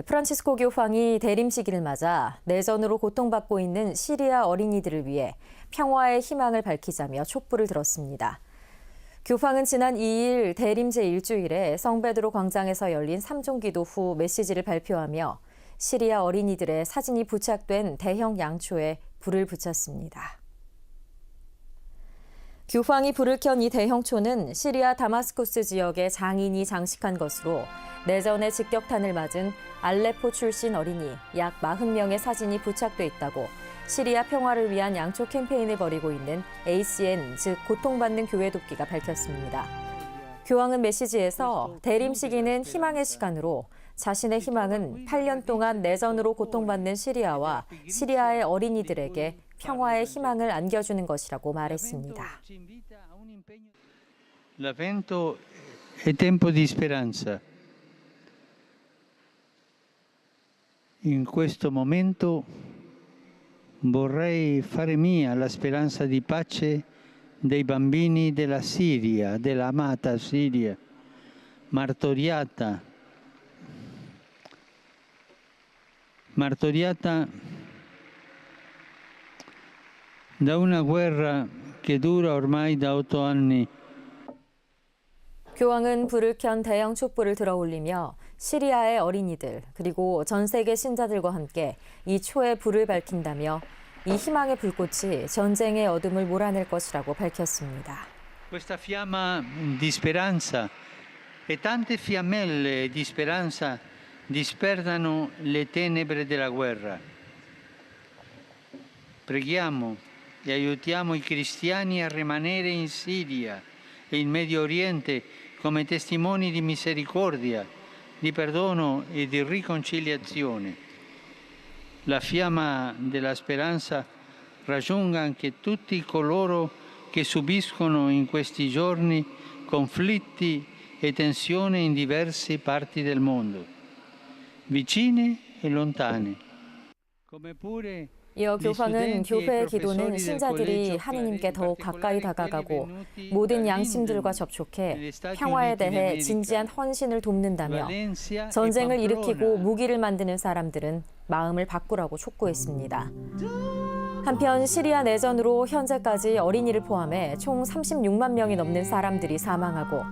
프란치스코 교황이 대림 시기를 맞아 내전으로 고통받고 있는 시리아 어린이들을 위해 평화의 희망을 밝히자며 촛불을 들었습니다. 교황은 지난 2일 대림 제1주일에 성베드로 광장에서 열린 3종 기도 후 메시지를 발표하며 시리아 어린이들의 사진이 부착된 대형 양초에 불을 붙였습니다. 교황이 불을 켠 이 대형초는 시리아 다마스쿠스 지역의 장인이 장식한 것으로 내전의 직격탄을 맞은 알레포 출신 어린이 약 40명의 사진이 부착돼 있다고 시리아 평화를 위한 양초 캠페인을 벌이고 있는 ACN, 즉 고통받는 교회 돕기가 밝혔습니다. 교황은 메시지에서 대림 시기는 희망의 시간으로 자신의 희망은 8년 동안 내전으로 고통받는 시리아와 시리아의 어린이들에게 평화의 희망을 안겨주는 것이라고 말했습니다. L'avvento è tempo di speranza. In questo momento vorrei fare mia la speranza di pace dei bambini della Siria, dell'amata Siria, martoriata, martoriata da una guerra che dura ormai da otto anni. 교황은 불을 켠 대형 촛불을 들어 올리며 시리아의 어린이들 그리고 전 세계 신자들과 함께 이 초에 불을 밝힌다며 이 희망의 불꽃이 전쟁의 어둠을 몰아낼 것이라고 밝혔습니다. Questa fiamma di speranza e tante fiammelle di speranza disperdano le tenebre della guerra. Preghiamo e aiutiamo i cristiani a rimanere in Siria e in Medio Oriente come testimoni di misericordia, di perdono e di riconciliazione. La fiamma della speranza raggiunga anche tutti coloro che subiscono in questi giorni conflitti e tensioni in diverse parti del mondo, vicine e lontane. 이어 교황은 교회의 기도는 신자들이 하느님께 더욱 가까이 다가가고 모든 양심들과 접촉해 평화에 대해 진지한 헌신을 돕는다며 전쟁을 일으키고 무기를 만드는 사람들은 마음을 바꾸라고 촉구했습니다. 한편 시리아 내전으로 현재까지 어린이를 포함해 총 36만 명이 넘는 사람들이 사망하고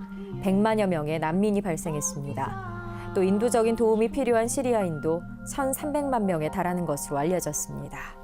100만여 명의 난민이 발생했습니다. 또 인도적인 도움이 필요한 시리아인도 1,300만 명에 달하는 것으로 알려졌습니다.